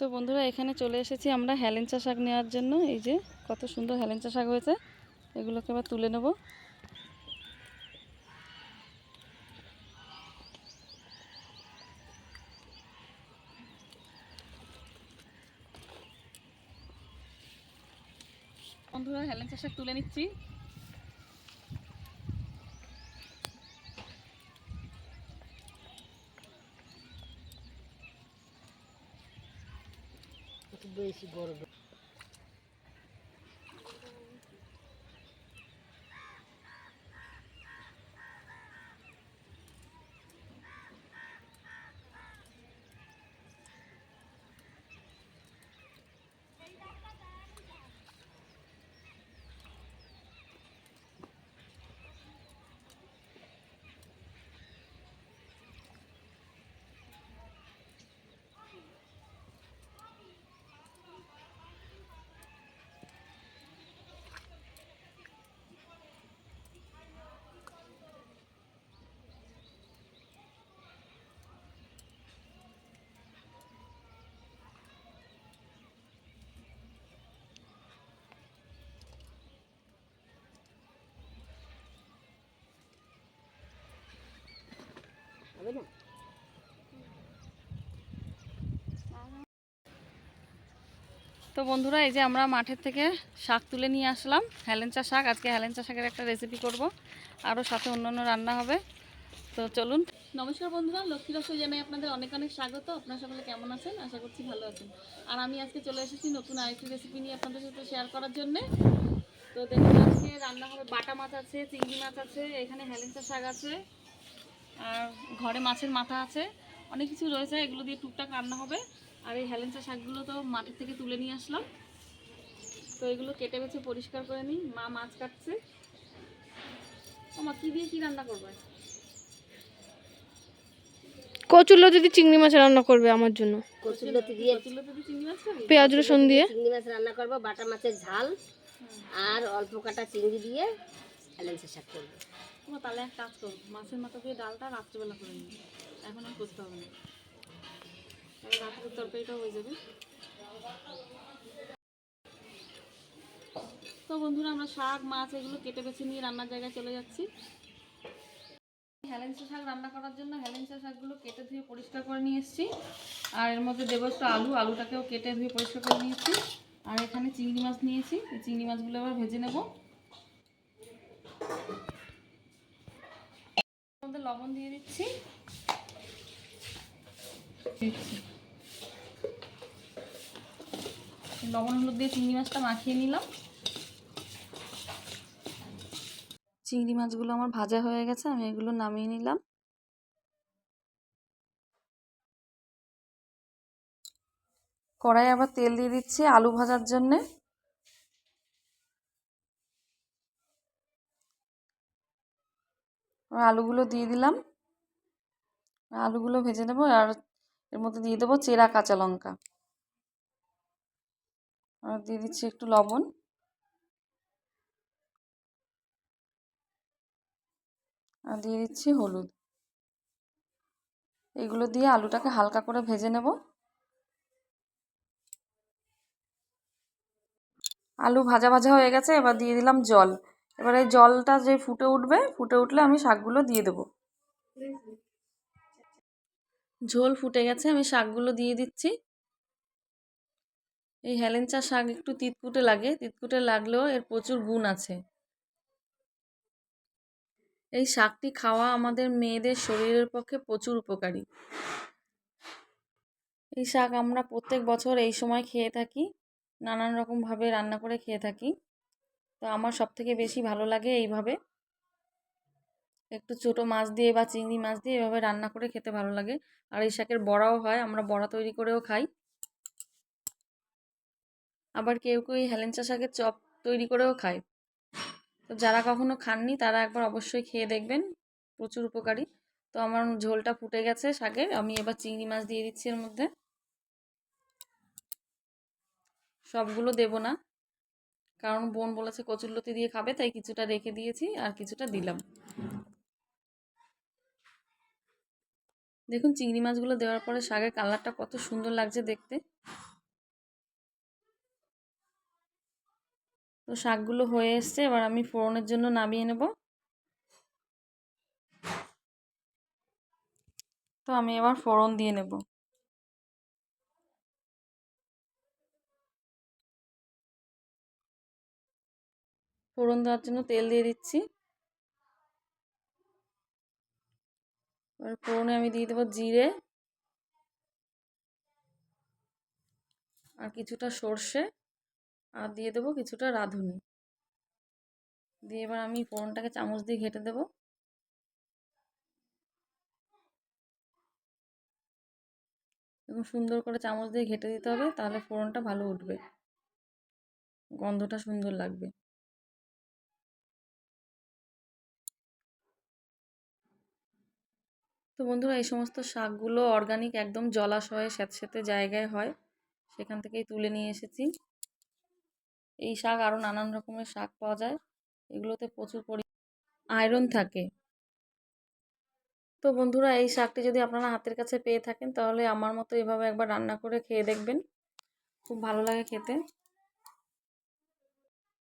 তো বন্ধুরা, এখানে চলে এসেছি আমরা হেলেঞ্চা শাক নেওয়ার জন্য। এই যে, কত সুন্দর হেলেঞ্চা শাক হয়েছে। এগুলোকে এবার তুলে নেব। বন্ধুরা, হেলেঞ্চা শাক তুলে নিচ্ছি। বেশি বড় হবে না তো বন্ধুরা এই যে আমরা মাঠের থেকে শাক তুলে নিয়ে আসলাম হেলেঞ্চা শাক। আজকে হেলেঞ্চা শাকের একটা রেসিপি করব আরও সাথে অন্যান্য রান্না হবে। তো চলুন। নমস্কার বন্ধুরা লক্ষ্মী রসই জানাই আপনাদের অনেক অনেক স্বাগত। আপনারা সকলে কেমন আছেন? আশা করছি ভালো আছেন। আর আমি আজকে চলে এসেছি নতুন আরেকটি রেসিপি নিয়ে আপনাদের সাথে শেয়ার করার জন্যে। তো দেখুন আজকে রান্না হবে বাটা মাছ আছে চিংড়ি মাছ আছে এখানে হেলেঞ্চা শাক আছে। আর ঘরে মাছের মাথা আছে অনেক কিছু রয়েছে এগুলো দিয়ে টুকটাক রান্না হবে। আর এই হেলেঞ্চা শাকগুলো তো মাঠের থেকে তুলে নিয়ে আসলাম। তো এগুলো কেটে বেছে পরিষ্কার করে নিই মা মাছ কাটছে। মা কি দিয়ে কি রান্না করবে? কচুল্লো যদি চিংড়ি মাছ রান্না করবে আমার জন্য। কচুরলতি দিয়ে দিয়ে চিংড়ি মাছ পেঁয়াজ রসুন দিয়ে। চিংড়ি মাছ রান্না করব বাটা মাছের ঝাল আর অল্প কাটা চিংড়ি দিয়ে হেলেন্সা শাক করব। ও তাহলে এক কাজ করো মাছের মাথা দিয়ে ডালটা রাত্রেবেলা করে নিই এখন আর করতে হবে না। রাত্রের তরকারিটাও হয়ে যাবে। তো বন্ধুরা, আমরা শাক, মাছ এগুলো কেটে বেছে নিয়ে রান্নার জায়গায় চলে যাচ্ছি। হেলেঞ্চা শাক রান্না করার জন্য হেলেঞ্চা শাকগুলো কেটে ধুয়ে পরিষ্কার করে নিয়ে এসেছি। আর এর মধ্যে দেবো আলু। আলুটাকেও কেটে ধুয়ে পরিষ্কার করে নিয়েছি। আর এখানে চিংড়ি মাছ নিয়েছি। চিংড়ি মাছগুলো এবার ভেজে নেব। মধ্যে লবণ দিয়ে দিচ্ছি। লবণ, হলুদ দিয়ে চিংড়ি মাছটা মাখিয়ে নিলাম। চিংড়ি মাছগুলো আমার ভাজা হয়ে গেছে, আমি এগুলো নামিয়ে নিলাম। কড়াই আবার তেল দিয়ে দিচ্ছি আলু ভাজার জন্যে। আলুগুলো দিয়ে দিলাম। আলুগুলো ভেজে নেব আর এর মধ্যে দিয়ে দেবো চেরা কাঁচা লঙ্কা। আর দিয়ে দিচ্ছি একটু লবণ। আর দিয়ে দিচ্ছি হলুদ। এগুলো দিয়ে আলুটাকে হালকা করে ভেজে নেব। আলু ভাজা ভাজা হয়ে গেছে, এবার দিয়ে দিলাম জল। এবার জলটা যে ফুটে উঠবে, ফুটে উঠলে আমি শাকগুলো দিয়ে দেবো। ঝোল ফুটে গেছে, আমি শাকগুলো দিয়ে দিচ্ছি। এই হেলেঞ্চা শাক একটু তিতকুটে লাগে, তিতকুটে লাগলেও এর প্রচুর গুণ আছে। এই শাকটি খাওয়া আমাদের মেয়েদের শরীরের পক্ষে প্রচুর উপকারী। এই শাক আমরা প্রত্যেক বছর এই সময় খেয়ে থাকি, নানান রকমভাবে রান্না করে খেয়ে থাকি। তো আমার সব থেকে বেশি ভালো লাগে এইভাবে। একটু ছোটো মাছ দিয়ে বা চিংড়ি মাছ দিয়ে এভাবে রান্না করে খেতে ভালো লাগে। আর এই শাকের বড়াও হয়, আমরা বড়া তৈরি করেও খাই। আবার কেউ কেউ হেলেঞ্চা শাকের চপ তৈরি করেও খায়। তো যারা কখনো খাননি, তারা একবার অবশ্যই খেয়ে দেখবেন, প্রচুর উপকারী। তো আমার ঝোলটা ফুটে গেছে শাকের আমি এবার চিংড়ি মাছ দিয়ে দিচ্ছি এর মধ্যে। সবগুলো দেব না। কারণ বোন বলেছে কচুরলতি দিয়ে খাবে, তাই কিছুটা রেখে দিয়েছি আর কিছুটা দিলাম। দেখুন, চিংড়ি মাছগুলো দেওয়ার পরে শাকের কালারটা কত সুন্দর লাগছে দেখতে। তো শাকগুলো হয়ে এসছে, এবার আমি ফোড়নের জন্য নামিয়ে নেব। তো আমি এবার ফোড়ন দিয়ে নেব। ফোড়ন দেওয়ার জন্য তেল দিয়ে দিচ্ছি। এবার ফোড়নে আমি দিয়ে দেবো জিরে। আর কিছুটা সর্ষে। আর দিয়ে দেবো কিছুটা রাঁধুনি। দিয়ে এবার আমি ফোড়নটাকে চামচ দিয়ে ঘেটে দেবো। এবং সুন্দর করে চামচ দিয়ে ঘেটে দিতে হবে, তাহলে ফোড়নটা ভালো উঠবে। গন্ধটা সুন্দর লাগবে। তো বন্ধুরা এই সমস্ত শাকগুলো অর্গানিক একদম জলাশয়ে স্যাঁতস্যাঁতে জায়গায় হয়। সেখান থেকেই তুলে নিয়ে এসেছি। এই শাক আরও নানান রকমের শাক পাওয়া যায়। এগুলোতে প্রচুর পরি আয়রন থাকে। তো বন্ধুরা এই শাকটি যদি আপনারা হাতের কাছে পেয়ে থাকেন, তাহলে আমার মতো এভাবে একবার রান্না করে খেয়ে দেখবেন। খুব ভালো লাগে খেতে।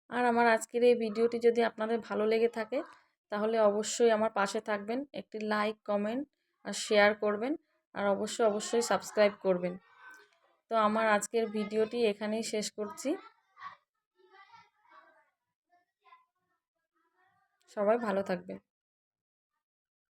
আর আমার আজকের এই ভিডিওটি যদি আপনাদের ভালো লেগে থাকে, তাহলে অবশ্যই আমার পাশে থাকবেন। একটি লাইক কমেন্ট আর শেয়ার করবেন আর অবশ্যই অবশ্যই সাবস্ক্রাইব করবেন। তো আমার আজকের ভিডিওটি এখানেই শেষ করছি। সবাই ভালো থাকবে